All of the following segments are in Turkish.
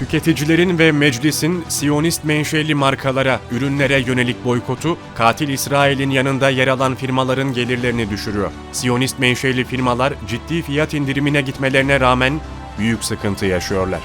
Tüketicilerin ve meclisin Siyonist menşeli markalara, ürünlere yönelik boykotu, katil İsrail'in yanında yer alan firmaların gelirlerini düşürüyor. Siyonist menşeli firmalar ciddi fiyat indirimine gitmelerine rağmen büyük sıkıntı yaşıyorlar.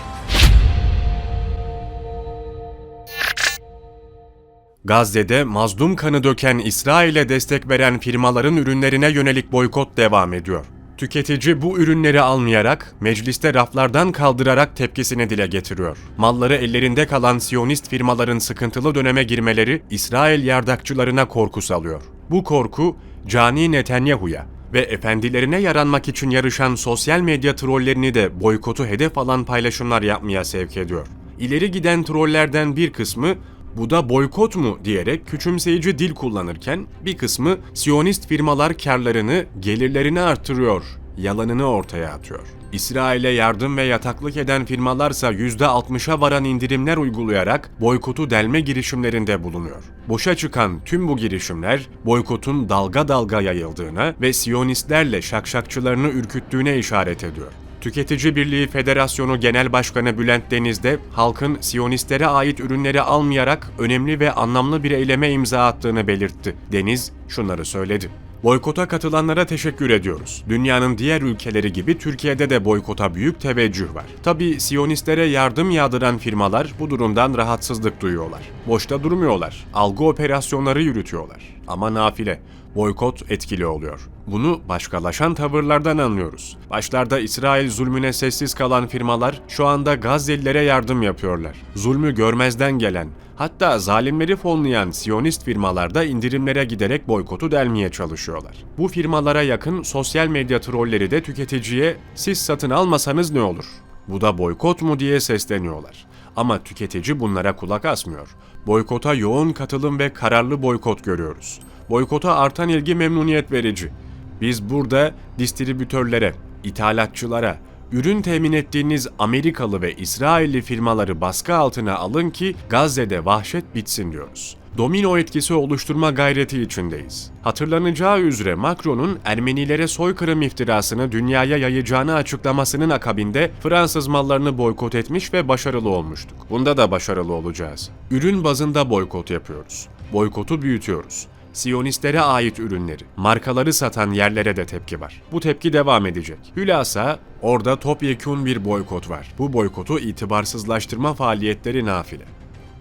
Gazze'de mazlum kanı döken İsrail'e destek veren firmaların ürünlerine yönelik boykot devam ediyor. Tüketici bu ürünleri almayarak, mecliste raflardan kaldırarak tepkisini dile getiriyor. Malları ellerinde kalan Siyonist firmaların sıkıntılı döneme girmeleri İsrail yardakçılarına korku salıyor. Bu korku, Cani Netanyahu'ya ve efendilerine yaranmak için yarışan sosyal medya trollerini de boykotu hedef alan paylaşımlar yapmaya sevk ediyor. İleri giden trollerden bir kısmı bu da boykot mu diyerek küçümseyici dil kullanırken bir kısmı Siyonist firmalar karlarını, gelirlerini artırıyor, yalanını ortaya atıyor. İsrail'e yardım ve yataklık eden firmalarsa %60'a varan indirimler uygulayarak boykotu delme girişimlerinde bulunuyor. Boşa çıkan tüm bu girişimler boykotun dalga dalga yayıldığına ve Siyonistlerle şakşakçılarını ürküttüğüne işaret ediyor. Tüketici Birliği Federasyonu Genel Başkanı Bülent Deniz de halkın Siyonistlere ait ürünleri almayarak önemli ve anlamlı bir eyleme imza attığını belirtti. Deniz şunları söyledi. Boykota katılanlara teşekkür ediyoruz. Dünyanın diğer ülkeleri gibi Türkiye'de de boykota büyük teveccüh var. Tabi Siyonistlere yardım yağdıran firmalar bu durumdan rahatsızlık duyuyorlar. Boşta durmuyorlar. Algı operasyonları yürütüyorlar. Ama nafile. Boykot etkili oluyor. Bunu başkalaşan tavırlardan anlıyoruz. Başlarda İsrail zulmüne sessiz kalan firmalar şu anda Gazze'lilere yardım yapıyorlar. Zulmü görmezden gelen, hatta zalimleri fonlayan Siyonist firmalar da indirimlere giderek boykotu delmeye çalışıyorlar. Bu firmalara yakın sosyal medya trolleri de tüketiciye siz satın almasanız ne olur? Bu da boykot mu diye sesleniyorlar. Ama tüketici bunlara kulak asmıyor. Boykota yoğun katılım ve kararlı boykot görüyoruz. Boykota artan ilgi memnuniyet verici. Biz burada distribütörlere, ithalatçılara, ürün temin ettiğiniz Amerikalı ve İsrailli firmaları baskı altına alın ki Gazze'de vahşet bitsin diyoruz. Domino etkisi oluşturma gayreti içindeyiz. Hatırlanacağı üzere Macron'un Ermenilere soykırım iftirasını dünyaya yayacağını açıklamasının akabinde Fransız mallarını boykot etmiş ve başarılı olmuştuk. Bunda da başarılı olacağız. Ürün bazında boykot yapıyoruz. Boykotu büyütüyoruz. Siyonistlere ait ürünleri, markaları satan yerlere de tepki var. Bu tepki devam edecek. Hülasa orada topyekun bir boykot var. Bu boykotu itibarsızlaştırma faaliyetleri nafile.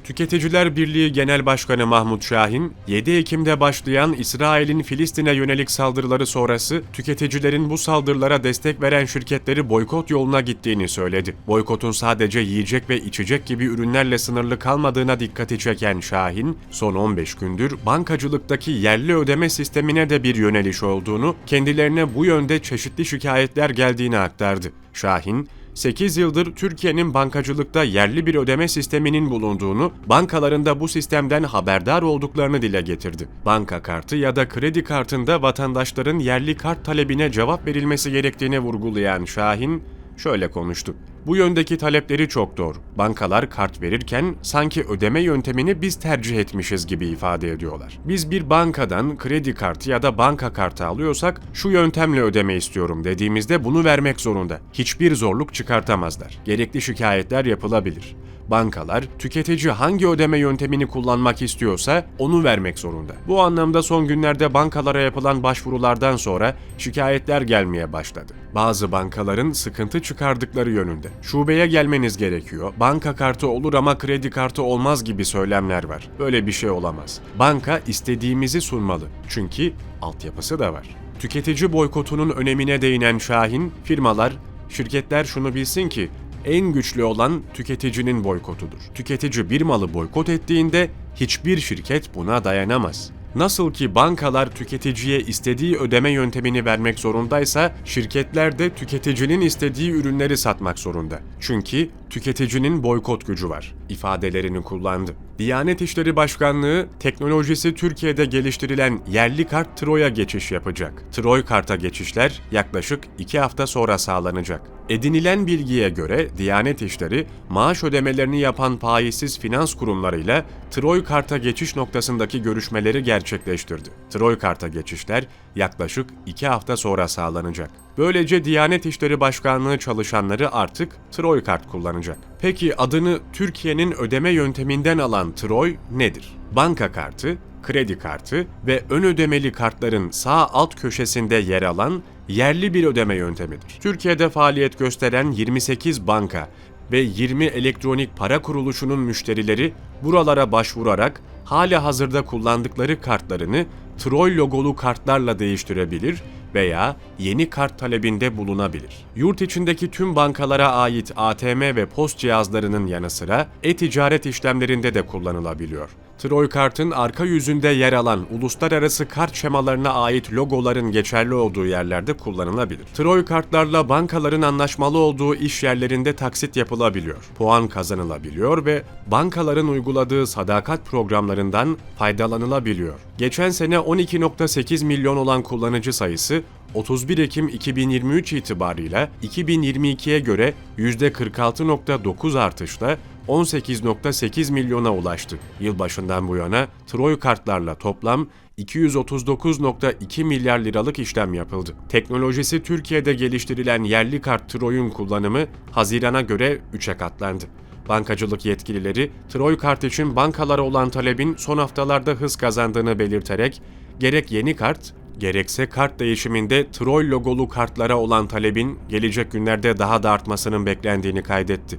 Tüketiciler Birliği Genel Başkanı Mahmut Şahin, 7 Ekim'de başlayan İsrail'in Filistin'e yönelik saldırıları sonrası tüketicilerin bu saldırılara destek veren şirketleri boykot yoluna gittiğini söyledi. Boykotun sadece yiyecek ve içecek gibi ürünlerle sınırlı kalmadığına dikkati çeken Şahin, son 15 gündür bankacılıktaki yerli ödeme sistemine de bir yöneliş olduğunu, kendilerine bu yönde çeşitli şikayetler geldiğini aktardı. Şahin, 8 yıldır Türkiye'nin bankacılıkta yerli bir ödeme sisteminin bulunduğunu, bankalarında bu sistemden haberdar olduklarını dile getirdi. Banka kartı ya da kredi kartında vatandaşların yerli kart talebine cevap verilmesi gerektiğini vurgulayan Şahin şöyle konuştu. Bu yöndeki talepleri çok doğru. Bankalar kart verirken sanki ödeme yöntemini biz tercih etmişiz gibi ifade ediyorlar. Biz bir bankadan kredi kartı ya da banka kartı alıyorsak şu yöntemle ödeme istiyorum dediğimizde bunu vermek zorunda. Hiçbir zorluk çıkartamazlar. Gerekli şikayetler yapılabilir. Bankalar tüketici hangi ödeme yöntemini kullanmak istiyorsa onu vermek zorunda. Bu anlamda son günlerde bankalara yapılan başvurulardan sonra şikayetler gelmeye başladı. Bazı bankaların sıkıntı çıkardıkları yönünde. Şubeye gelmeniz gerekiyor. Banka kartı olur ama kredi kartı olmaz gibi söylemler var. Böyle bir şey olamaz. Banka istediğimizi sunmalı. Çünkü altyapısı da var. Tüketici boykotunun önemine değinen Şahin, firmalar, şirketler şunu bilsin ki en güçlü olan tüketicinin boykotudur. Tüketici bir malı boykot ettiğinde hiçbir şirket buna dayanamaz. Nasıl ki bankalar tüketiciye istediği ödeme yöntemini vermek zorundaysa, şirketler de tüketicinin istediği ürünleri satmak zorunda. Çünkü tüketicinin boykot gücü var ifadelerini kullandı. Diyanet İşleri Başkanlığı teknolojisi Türkiye'de geliştirilen yerli kart Troy'a geçiş yapacak. Troy karta geçişler yaklaşık 2 hafta sonra sağlanacak. Edinilen bilgiye göre Diyanet İşleri maaş ödemelerini yapan faizsiz finans kurumlarıyla Troy karta geçiş noktasındaki görüşmeleri gerçekleştirdi. Troy karta geçişler yaklaşık 2 hafta sonra sağlanacak. Böylece Diyanet İşleri Başkanlığı çalışanları artık Troy kart kullanacak. Peki adını Türkiye'nin ödeme yönteminden alan Troy nedir? Banka kartı, kredi kartı ve ön ödemeli kartların sağ alt köşesinde yer alan yerli bir ödeme yöntemidir. Türkiye'de faaliyet gösteren 28 banka ve 20 elektronik para kuruluşunun müşterileri buralara başvurarak hala hazırda kullandıkları kartlarını Troy logolu kartlarla değiştirebilir veya yeni kart talebinde bulunabilir. Yurt içindeki tüm bankalara ait ATM ve post cihazlarının yanı sıra e-ticaret işlemlerinde de kullanılabiliyor. Troy kartın arka yüzünde yer alan uluslararası kart şemalarına ait logoların geçerli olduğu yerlerde kullanılabilir. Troy kartlarla bankaların anlaşmalı olduğu iş yerlerinde taksit yapılabiliyor. Puan kazanılabiliyor ve bankaların uyguladığı sadakat programlarından faydalanılabiliyor. Geçen sene 12.8 milyon olan kullanıcı sayısı 31 Ekim 2023 itibarıyla 2022'ye göre %46.9 artışla 18.8 milyona ulaştı. Yılbaşından bu yana Troy kartlarla toplam 239.2 milyar liralık işlem yapıldı. Teknolojisi Türkiye'de geliştirilen yerli kart Troy'un kullanımı Haziran'a göre 3'e katlandı. Bankacılık yetkilileri Troy kart için bankalara olan talebin son haftalarda hız kazandığını belirterek gerek yeni kart gerekse kart değişiminde Troy logolu kartlara olan talebin gelecek günlerde daha da artmasının beklendiğini kaydetti.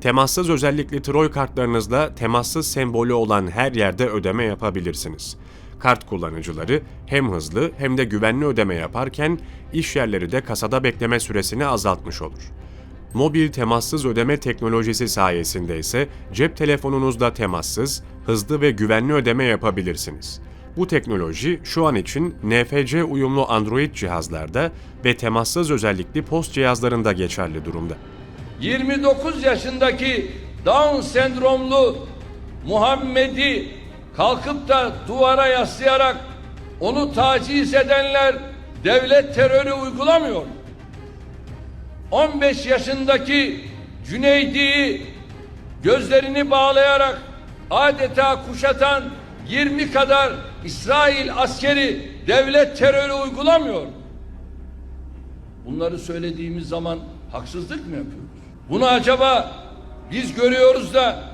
Temassız özellikli Troy kartlarınızla temassız sembolü olan her yerde ödeme yapabilirsiniz. Kart kullanıcıları hem hızlı hem de güvenli ödeme yaparken iş yerleri de kasada bekleme süresini azaltmış olur. Mobil temassız ödeme teknolojisi sayesinde ise cep telefonunuzda temassız, hızlı ve güvenli ödeme yapabilirsiniz. Bu teknoloji şu an için NFC uyumlu Android cihazlarda ve temassız özellikli post cihazlarında geçerli durumda. 29 yaşındaki Down sendromlu Muhammed'i kalkıp da duvara yaslayarak onu taciz edenler devlet terörü uygulamıyor. 15 yaşındaki Cüneydi'yi gözlerini bağlayarak adeta kuşatan 20 kadar İsrail askeri devlet terörü uygulamıyor. Bunları söylediğimiz zaman haksızlık mı yapıyoruz? Bunu acaba biz görüyoruz da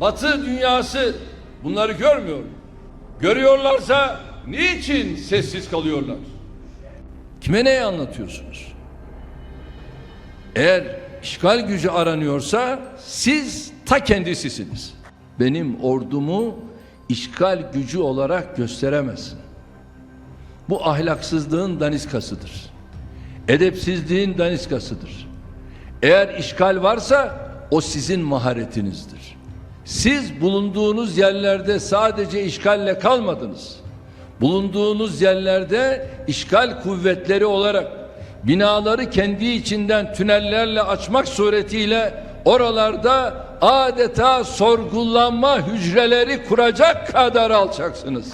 Batı dünyası bunları görmüyor? Görüyorlarsa niçin sessiz kalıyorlar? Kime neyi anlatıyorsunuz? Eğer işgal gücü aranıyorsa siz ta kendisisiniz. Benim ordumu işgal gücü olarak gösteremezsin. Bu ahlaksızlığın daniskasıdır. Edepsizliğin daniskasıdır. Eğer işgal varsa o sizin maharetinizdir. Siz bulunduğunuz yerlerde sadece işgalle kalmadınız. Bulunduğunuz yerlerde işgal kuvvetleri olarak binaları kendi içinden tünellerle açmak suretiyle oralarda adeta sorgulanma hücreleri kuracak kadar alçaksınız.